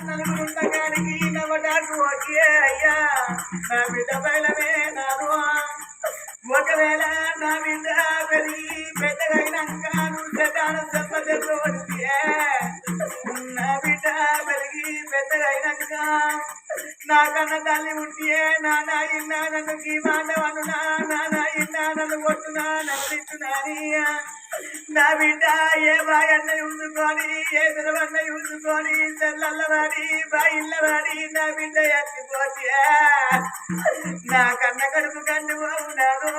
నలుగురుండగానికి నవ్వటాకు ఒకే అయ్యా నా బిడ్డ బయలమే నాను ఒకవేళ నా బిడ్డ పెరిగి పెద్దగైనాక నువ్వు చెడ్డాను చెప్పదెబ్బడితే నా బిడ్డ పెరిగి పెద్దగైనాక నా కన్న తల్లి ఉంటే నా నాయన నన్ను ఈ మాట వనునా నా నన్ను కొట్టునా నన్ను తిట్టునాని నా బిడ్డ ఏ బాయన్న ఉంచుకొని ఏ బిరవన్న ఉంచుకొని తెల్లవాడి బాయిల్లవాడి నా బిడ్డ ఎత్తిపోతే నా కన్న కడుపు కన్ను అవునాను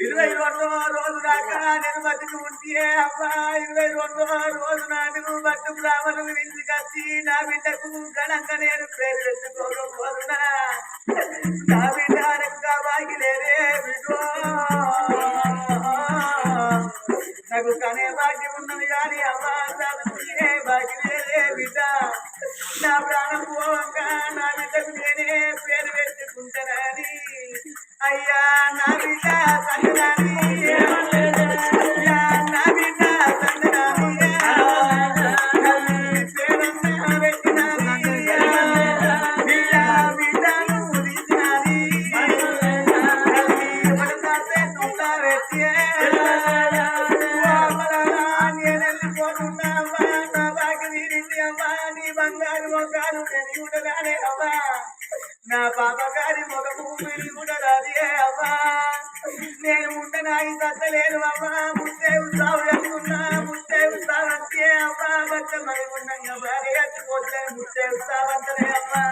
ఇరవై రెండో రోజు దాకా నేను బతుకు ఉంటే అమ్మా ఇరవై రెండో రోజు నాడు బట్టు బ్రాహ్మణులు ఇంటికొచ్చి నా బిడ్డకు ఘనంగా నేను పేరు పెట్టుకోకపోతున్నా నా బిడ్డ అనగా బాగిలేదే బిడ్డో నాకు కనే భాగ్యం ఉన్నది కానీ అమ్మా చదివే భాగ్యమే బిడ్డ నా నేను ఉండనాయి అమ్మా. ముందే ముట్టే ఉత్సాహం చెప్తున్నా ముట్టే ఉత్సాహం అంటే అవ్వా బట్ట మరి ఉండంగా భార్య చచ్చిపోతే ముందే ఉత్సాహం అంటలే అమ్మా.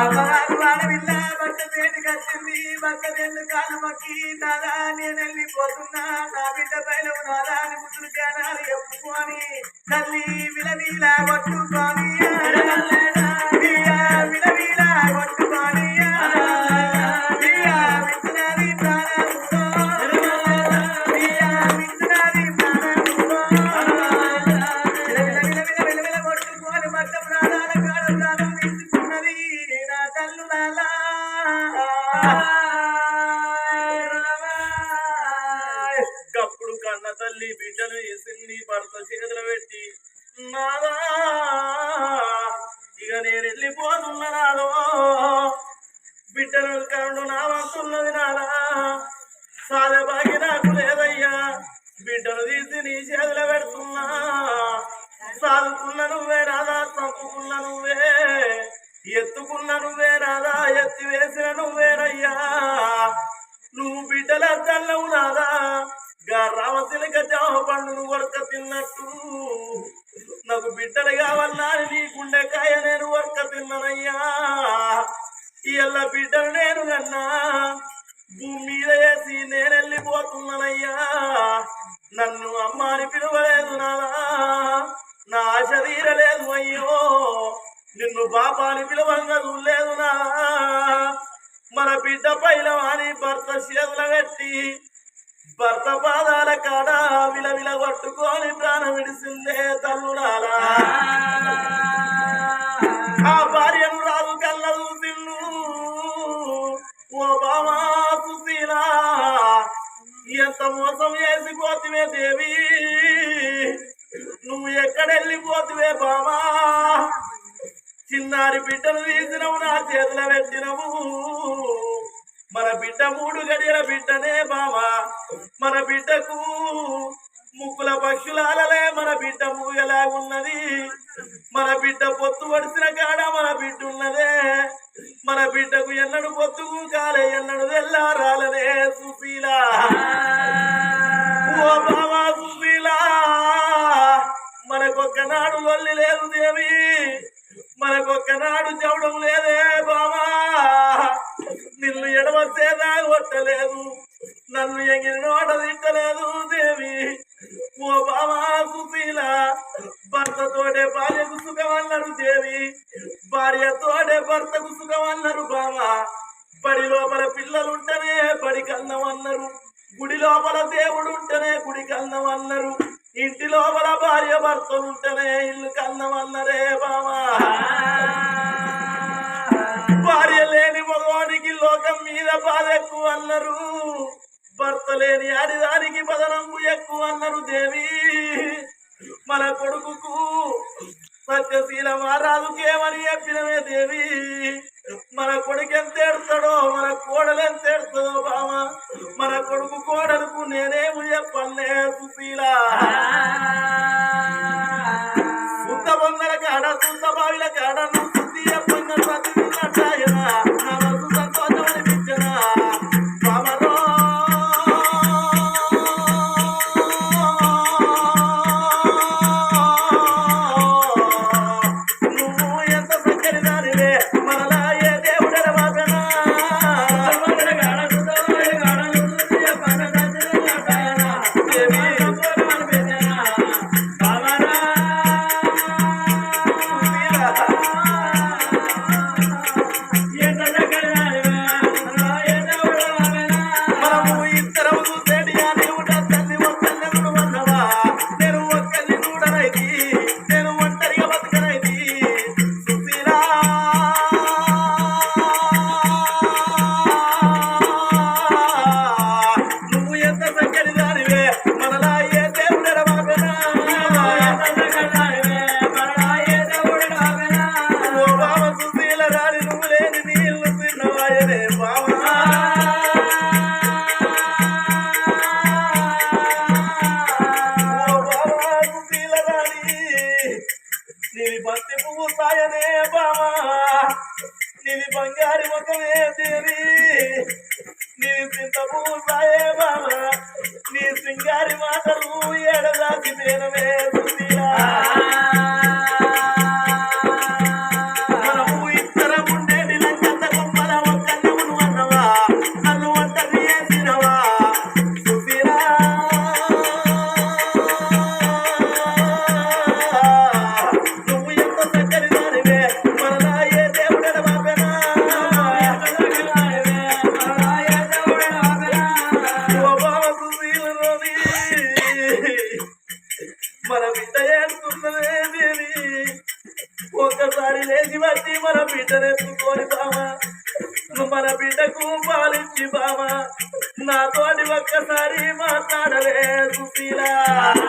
అమ్మగారు ఆడవిల్ల భర్త చేతికి వచ్చింది భర్త రెండు కాలు మక్కి నాదా నేను వెళ్ళిపోతున్నా. నా బిడ్డ పైన నాదా అని ముద్దులు జానాలు చెప్పుకొని తల్లి విలవీల పట్టుకొని. గప్పుడు కన్న తల్లి బిడ్డను ఇసింది భర్త చేతులు పెట్టి నాదా ఇక నేను వెళ్ళిపోతున్నా నాదో బిడ్డను కరుడు నా వంతున్నది నాదా సాధబాగి నాకు లేదయ్యా. బిడ్డను తీసి నీ చేతులు పెడుతున్నా. సాదుకున్న నువ్వే ఎత్తుకున్న నువ్వే రాదా ఎత్తి వేసిన నువ్వేనయ్యా. నువ్వు బిడ్డల తల్లవు నాదా గా రామశిలక జామ పండును వరక తిన్నట్టు. నాకు బిడ్డలు కావాలన్నా నీ గుండెకాయ నేను వరక తిన్ననయ్యా. ఇళ్ళ బిడ్డలు నేను కన్నా భూమి మీద వేసి నేను వెళ్ళిపోతున్నానయ్యా నన్ను అమ్మ అని పిలవలేదు నాదా నా శరీర లేదు అయ్యో. నిన్ను బాప పిలవంగా చూడలేదునా మన బిడ్డ పైన అని భర్త చేతుల కట్టి భర్త పాదాల కాడ విలవిల కొట్టుకొని ప్రాణం విడిసిందే తల్లుడాలా ఆ భార్యను రాదు కళ్ళ చూసిండు. ఓ బామా సుశీలా ఎంత మోసం చేసిపోతివే దేవి. నువ్వు ఎక్కడెళ్ళిపోతివే బామా చిన్నారి బిడ్డను తీసినవు నా చేతుల పెట్టినవు. మన బిడ్డ మూడు గడియల బిడ్డనే బావా. మన బిడ్డకు ముక్కుల పక్షులాలలే మన బిడ్డ మూగలా ఉన్నది. మన బిడ్డ పొత్తు పడిసిన కాడ మన బిడ్డ ఉన్నదే. మన బిడ్డకు ఎన్నడు పొత్తుకు కాలే ఎన్నడు తెల్లారాలనే సుశీలా. ఓ బావా సుశీలా మనకొక్కనాడు లొల్లి లేదు దేవి. మనకొక్కనాడు చవడం లేదే బావా. నిన్ను ఎడవసేదా కొట్టలేదు. నన్ను ఎగిరి నోట తిట్టలేదు దేవి. ఓ బావా సుశీల భర్తతోటే భార్యకు సుఖం అన్నారు దేవి. భార్యతోటే భర్తకు సుఖం అన్నారు బావా. బడి లోపల పిల్లలుంటేనే బడి కన్నం అన్నారు గుడి లోపల దేవుడు ఉంటేనే గుడి కన్నం అన్నారు ఇంటి లోపల భార్య భర్తలుంటేనే ఇల్లు కన్నం అన్నరే బావా. దాని దానికి బదనంబు ఎక్కువ అన్నారు దేవి. మన కొడుకుకు సత్యశీల మహారాజుకేమని చెప్పినవే దేవి. మన కొడుకు ఎంత ఏడుతాడో మన కోడలు ఎంత ఏడుతుందో బామ మన కొడుకు కోడలకు నేనేమి చెప్పలే సుశీల. ఉత్తమొందరకి అడసు శ్రీరామ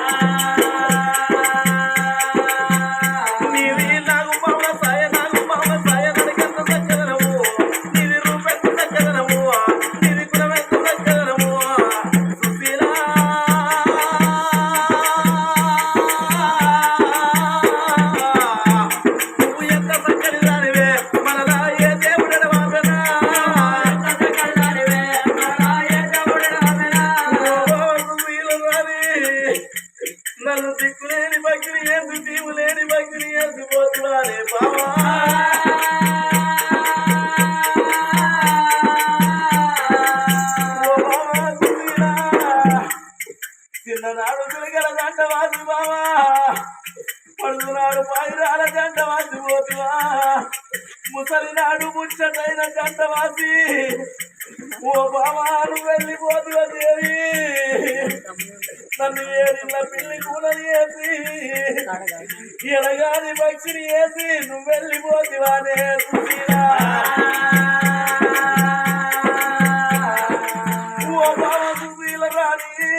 పిల్లి కూలలు చేసి ఎడగాని పక్షిని వేసి నువ్వు వెళ్ళిపోతివానే సుశీలా. సుశీల రాణి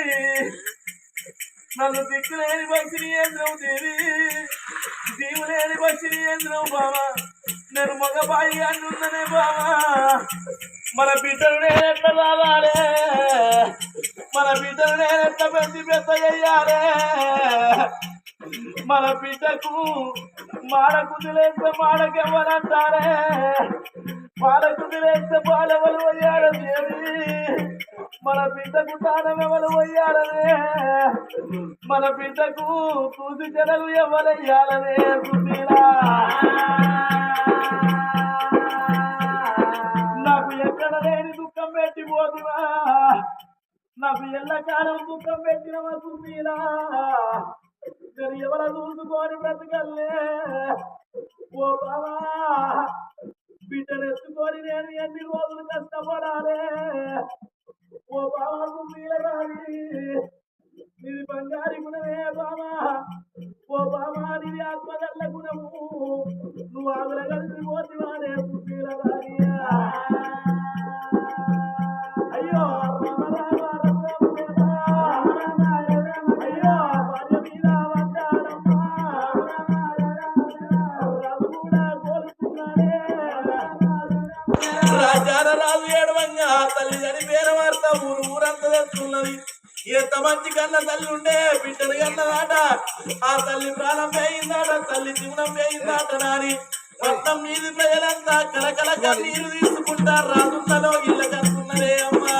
నన్ను దిక్కులేని పక్షిని వేసినావు దేవి దీవులేని పక్షిని వేసినావు బావా నేను మగబాయి అంటున్నానే బావా. మన బిడ్డలు నేను ఎట్లా రావాలే. మన బిడ్డలు నేనెట్లా పెంచి పెద్దయ్యారే? మన బిడ్డకు మాడకుదిలేస్తే మాడకెవ్వనంటారే మాడకుదిలేస్తే బాలెవలు అయ్యాడని మన బిడ్డకు తానం ఎవరు అయ్యాడనే మన బిడ్డకు కూతు జనలు ఎవరయ్యాలనే కుదిరా నాకు ఎక్కడ లేని దుఃఖం పెట్టిపోతున్నా నాకు ఎల్లకాలం దుఃఖం పెట్టిన వసూలీలా ఇద్దరు ఎవరు చూసుకొని బ్రతకల్లే. ఓ బావా బిడ్డను ఎత్తుకొని నేను ఎన్ని రోజులు కష్టపడాలి? ఓ బావా సుమీలరాది నీది బంగారి గుణమే బామా ఓ బామా నీది ఆత్మగల్ల గుణము. నువ్వు ఆగుల కలిసి పోతివానే సుమీలరా వేసుకున్నది ఎంత మంచి కన్న తల్లి ఉండే బిడ్డను కన్నదాట. ఆ తల్లి ప్రాణం వేయిందాట తల్లి జీవనం వేయిందాట నాని. మొత్తం మీది ప్రజలంతా కలకల నీరు తీసుకుంటారు రాజున్నలో ఇళ్ళ కనుకున్నదే అమ్మా.